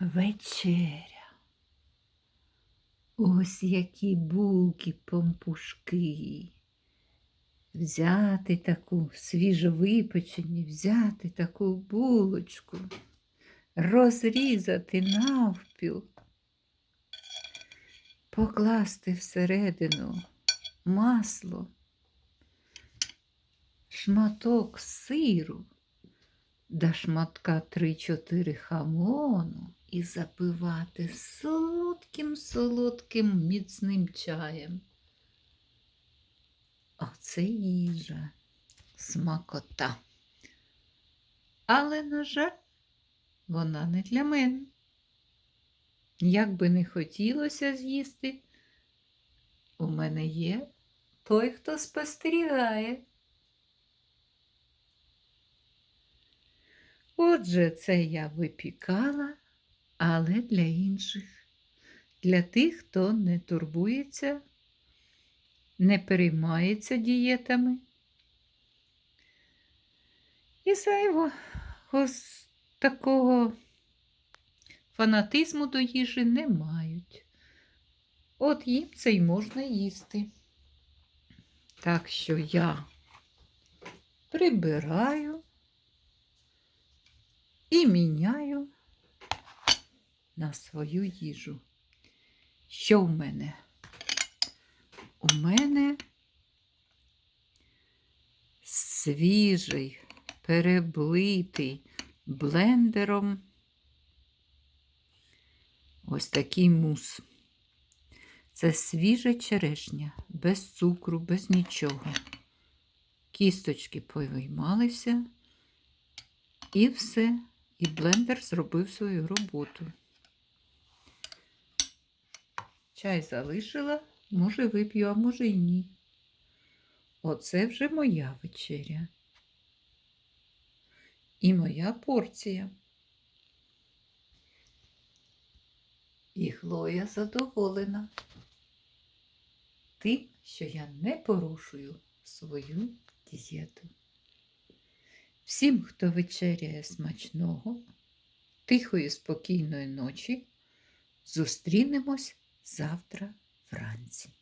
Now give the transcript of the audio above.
Вечеря. Ось які булки помпушки. Взяти таку свіжовипечені, взяти таку булочку, розрізати навпіл, покласти всередину масло, шматок сиру до шматка 3-4 хамону і запивати солодким солодким міцним чаєм. Оце їжа, смакота. Але, на жаль, вона не для мене. Як би не хотілося з'їсти, у мене є той, хто спостерігає. Отже, це я випікала, але для інших, для тих, хто не турбується, не переймається дієтами. І зайво ось такого фанатизму до їжі не мають. От їм це й можна їсти. Так що я прибираю і міняю на свою їжу. Що в мене? У мене свіжий, переблитий блендером ось такий мус. Це свіжа черешня, без цукру, без нічого. Кісточки повиймалися і все. І блендер зробив свою роботу. Чай залишила, може вип'ю, а може й ні. Оце вже моя вечеря. І моя порція. І Хлоя задоволена тим, що я не порушую свою дієту. Всім, хто вечеряє смачного, тихої, спокійної ночі, зустрінемось завтра вранці.